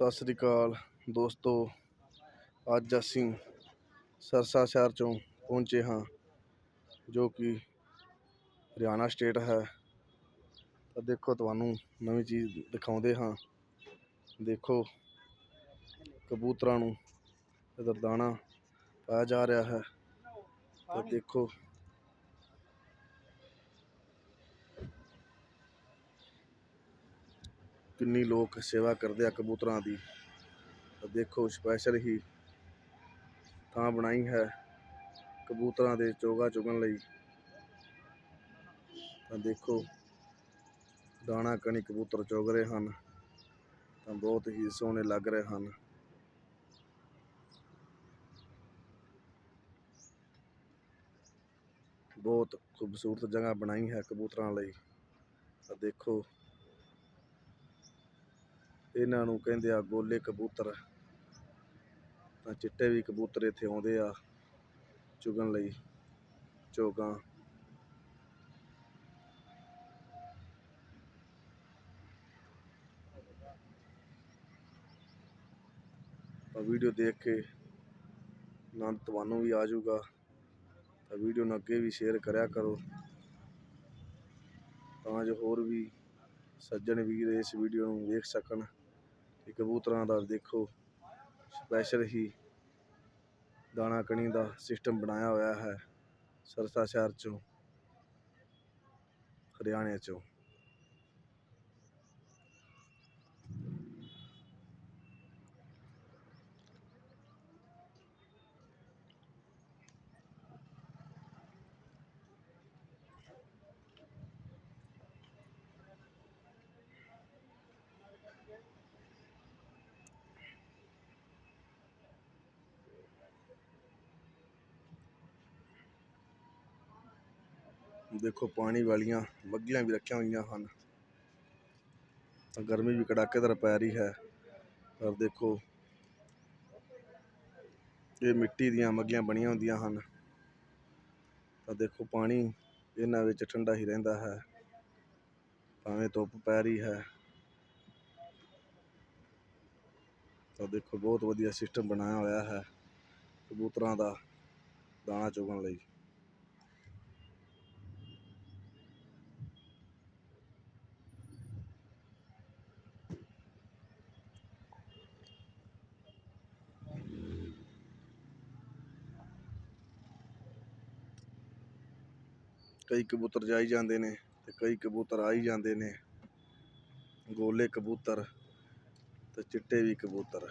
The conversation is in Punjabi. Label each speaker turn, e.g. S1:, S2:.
S1: ਸਤਿ ਸ੍ਰੀ ਅਕਾਲ ਦੋਸਤੋ। ਅੱਜ ਅਸੀਂ ਸਰਸਾ ਸ਼ਹਿਰ ਚੋਂ ਪਹੁੰਚੇ ਹਾਂ, ਜੋ ਕਿ ਹਰਿਆਣਾ ਸਟੇਟ ਹੈ। ਤਾਂ ਦੇਖੋ, ਤੁਹਾਨੂੰ ਨਵੀਂ ਚੀਜ਼ ਦਿਖਾਉਂਦੇ ਹਾਂ। ਦੇਖੋ, ਕਬੂਤਰਾਂ ਨੂੰ ਇਧਰ ਦਾਣਾ ਪਾਇਆ ਜਾ ਰਿਹਾ ਹੈ। ਤਾਂ ਦੇਖੋ ਕਿੰਨੀ ਲੋਕ ਸੇਵਾ ਕਰਦੇ ਆ ਕਬੂਤਰਾਂ ਦੀ। ਤਾਂ ਦੇਖੋ ਸਪੈਸ਼ਲ ਹੀ ਥਾਂ ਬਣਾਈ ਹੈ ਕਬੂਤਰਾਂ ਦੇ ਚੋਗਾ ਚੁਗਣ ਲਈ। ਤਾਂ ਦੇਖੋ, ਦਾਣਾ ਕਣੀ ਕਬੂਤਰ ਚੁਗ ਰਹੇ ਹਨ, ਤਾਂ ਬਹੁਤ ਹੀ ਸੋਹਣੇ ਲੱਗ ਰਹੇ ਹਨ। ਬਹੁਤ ਖੂਬਸੂਰਤ ਜਗ੍ਹਾ ਬਣਾਈ ਹੈ ਕਬੂਤਰਾਂ ਲਈ। ਤਾਂ ਦੇਖੋ ਇਹਨਾਂ ਨੂੰ ਕਹਿੰਦੇ ਆ ਗੋਲੇ ਕਬੂਤਰ। ਤਾਂ ਚਿੱਟੇ ਵੀ ਕਬੂਤਰ ਇੱਥੇ ਆਉਂਦੇ ਆ ਚੁਗਣ ਲਈ, ਚੋਗਾ। ਤਾਂ ਵੀਡੀਓ ਦੇਖ ਕੇ ਆਨੰਦ ਤੁਹਾਨੂੰ ਵੀ ਆ ਜਾਊਗਾ। ਤਾਂ ਵੀਡੀਓ ਨੂੰ ਅੱਗੇ ਵੀ ਸ਼ੇਅਰ ਕਰਿਆ ਕਰੋ। ਤਾਂ ਜੋ ਹੋਰ ਵੀ ਸੱਜਣ ਵੀਰ ਇਸ ਵੀਡੀਓ ਨੂੰ ਵੇਖ ਸਕਣ। ਕਿ ਕਬੂਤਰਾਂ ਦਾ ਦੇਖੋ ਸਪੈਸ਼ਲ ਹੀ ਦਾਣਾ ਕਣੀ ਦਾ ਸਿਸਟਮ ਬਣਾਇਆ ਹੋਇਆ ਹੈ ਸਰਸਾ ਸ਼ਹਿਰ ਚੋਂ, ਹਰਿਆਣੇ ਚੋਂ। ਦੇਖੋ, ਪਾਣੀ ਵਾਲੀਆਂ ਮੱਗੀਆਂ ਵੀ ਰੱਖੀਆਂ ਹੋਈਆਂ ਹਨ। ਤਾਂ ਗਰਮੀ ਵੀ ਕੜਾਕੇਦਾਰ ਪੈ ਰਹੀ ਹੈ। ਪਰ ਦੇਖੋ, ਇਹ ਮਿੱਟੀ ਦੀਆਂ ਮੱਗੀਆਂ ਬਣੀਆਂ ਹੁੰਦੀਆਂ ਹਨ। ਤਾਂ ਦੇਖੋ, ਪਾਣੀ ਇਹਨਾਂ ਵਿੱਚ ਠੰਡਾ ਹੀ ਰਹਿੰਦਾ ਹੈ। ਭਾਵੇਂ ਧੁੱਪ ਪੈ ਰਹੀ ਹੈ। ਤਾਂ ਦੇਖੋ, ਬਹੁਤ ਵਧੀਆ ਸਿਸਟਮ ਬਣਾਇਆ ਹੋਇਆ ਹੈ ਕਬੂਤਰਾਂ ਦਾ ਦਾਣਾ ਚੁਗਣ ਲਈ। ਕਈ ਕਬੂਤਰ ਜਾਈ ਜਾਂਦੇ ਨੇ ਤੇ ਕਈ ਕਬੂਤਰ ਆਈ ਜਾਂਦੇ ਨੇ। ਗੋਲੇ ਕਬੂਤਰ ਤੇ ਚਿੱਟੇ ਵੀ ਕਬੂਤਰ।